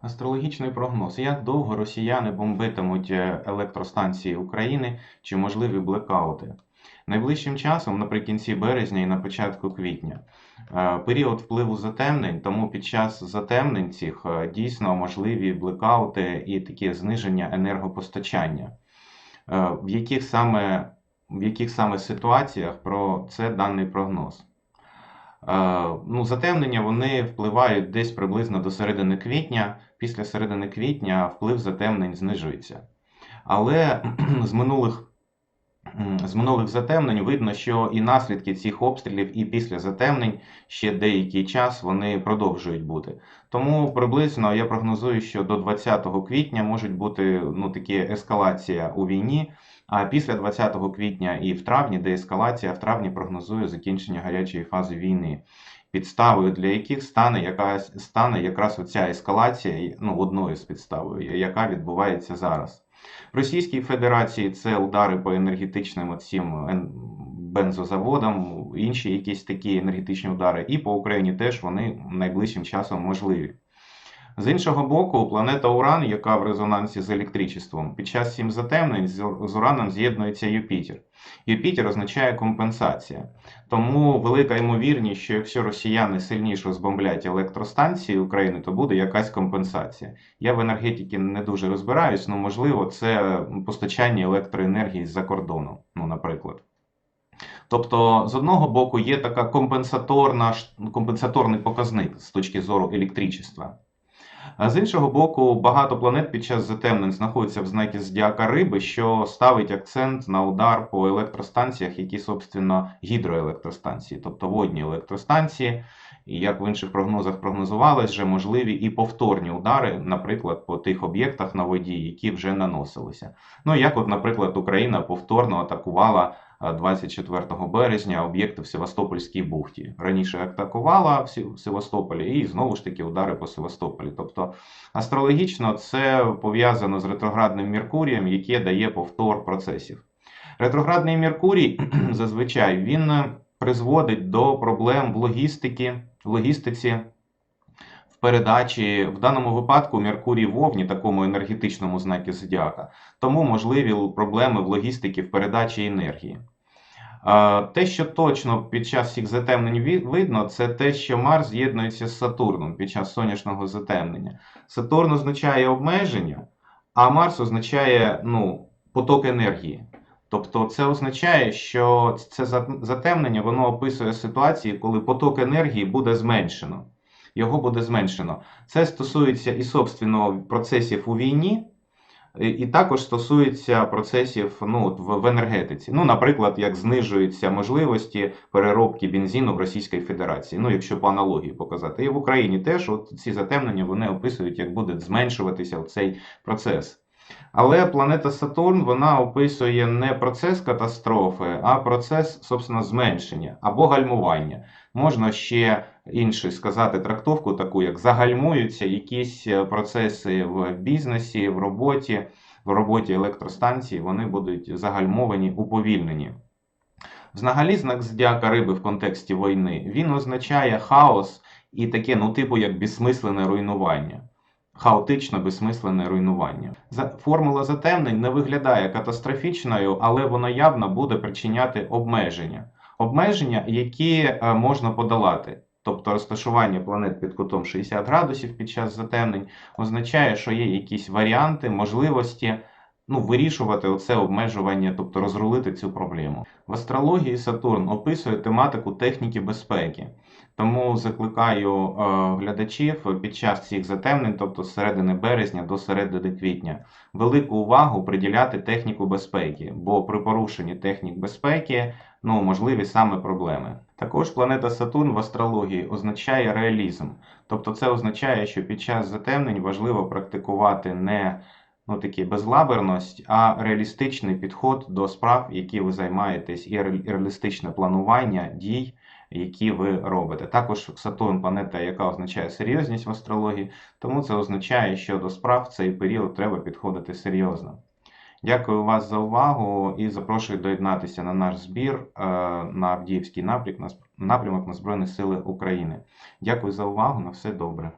Астрологічний прогноз. Як довго росіяни бомбитимуть е, електростанції України чи можливі блекаути? Найближчим часом, наприкінці березня і на початку квітня, е, період впливу затемнень, тому під час затемнень цих е, дійсно можливі блекаути і таке зниження енергопостачання. В яких саме, в яких саме ситуаціях про це даний прогноз? Е, Ну, затемнення вони впливають десь приблизно до середини квітня. Після середини квітня вплив затемнень знижується. Але з минулих, з минулих затемнень видно, що і наслідки цих обстрілів, і після затемнень ще деякий час вони продовжують бути. Тому приблизно я прогнозую, що до 20 квітня можуть бути ну, такі ескалація у війні. А після 20 квітня і в травні деескалація, в травні прогнозую закінчення гарячої фази війни, підставою для яких стане якась стане якраз оця ескалація, ну одною з підставою, яка відбувається зараз. Російській Федерації це удари по енергетичним цим бензозаводам, інші якісь такі енергетичні удари, і по Україні теж вони найближчим часом можливі. З іншого боку, планета Уран, яка в резонансі з електричеством, під час сім затемнень з Ураном з'єднується Юпітер. Юпітер означає компенсація. Тому велика ймовірність, що якщо росіяни сильніше збомблять електростанції України, то буде якась компенсація. Я в енергетиці не дуже розбираюсь, але можливо це постачання електроенергії з-за кордону, ну, наприклад. Тобто, з одного боку, є така компенсаторна, компенсаторний показник з точки зору електричества. А з іншого боку, багато планет під час затемнень знаходяться в знакі зодіака Риби, що ставить акцент на удар по електростанціях, які, собственно, гідроелектростанції, тобто водні електростанції. І як в інших прогнозах прогнозувалось, вже можливі і повторні удари, наприклад, по тих об'єктах на воді, які вже наносилися. Ну, як, от, наприклад, Україна повторно атакувала 24 березня об'єкти в Севастопольській бухті. Раніше атакувала Севастополі і знову ж таки удари по Севастополі. Тобто астрологічно це пов'язано з ретроградним Меркурієм, яке дає повтор процесів. Ретроградний Меркурій зазвичай він призводить до проблем в логістиці, в логістиці. В передачі, в даному випадку, Меркурій в Овні, такому енергетичному знакі зодіака, тому можливі проблеми в логістиці в передачі енергії. Те, що точно під час цих затемнень видно, це те, що Марс з'єднується з Сатурном під час сонячного затемнення. Сатурн означає обмеження, а Марс означає ну, поток енергії. Тобто це означає, що це затемнення воно описує ситуації, коли поток енергії буде зменшено. Його буде зменшено. Це стосується і собственно процесів у війні, і також стосується процесів ну, в енергетиці. Ну, Наприклад, як знижуються можливості переробки бензину в Російській Федерації, ну, якщо по аналогії показати. І в Україні теж от ці затемнення вони описують, як буде зменшуватися цей процес. Але планета Сатурн вона описує не процес катастрофи, а процес, собственно, зменшення або гальмування. Можна ще іншу сказати трактовку, таку як загальмуються якісь е, процеси в бізнесі, в роботі, в роботі електростанції, вони будуть загальмовані, уповільнені. Взагалі, знак зодіака риби в контексті війни він означає хаос і таке, ну, типу, як безсмислене руйнування хаотично безсмисленне руйнування. Формула затемнень не виглядає катастрофічною, але вона явно буде причиняти обмеження. Обмеження, які е, можна подолати. Тобто розташування планет під кутом 60 градусів під час затемнень, означає, що є якісь варіанти, можливості ну, вирішувати оце обмежування, тобто розрулити цю проблему. В астрології Сатурн описує тематику техніки безпеки. Тому закликаю е, глядачів під час цих затемнень, тобто з середини березня до середини квітня, велику увагу приділяти техніку безпеки, бо при порушенні технік безпеки ну, можливі саме проблеми. Також планета Сатурн в астрології означає реалізм. Тобто це означає, що під час затемнень важливо практикувати не ну, такі безлаберність, а реалістичний підход до справ, які ви займаєтесь, і реалістичне планування дій, які ви робите. Також Сатурн планета, яка означає серйозність в астрології, тому це означає, що до справ в цей період треба підходити серйозно. Дякую вас за увагу і запрошую доєднатися на наш збір е, на Авдіївський напрямок на Збройні Сили України. Дякую за увагу. На все добре.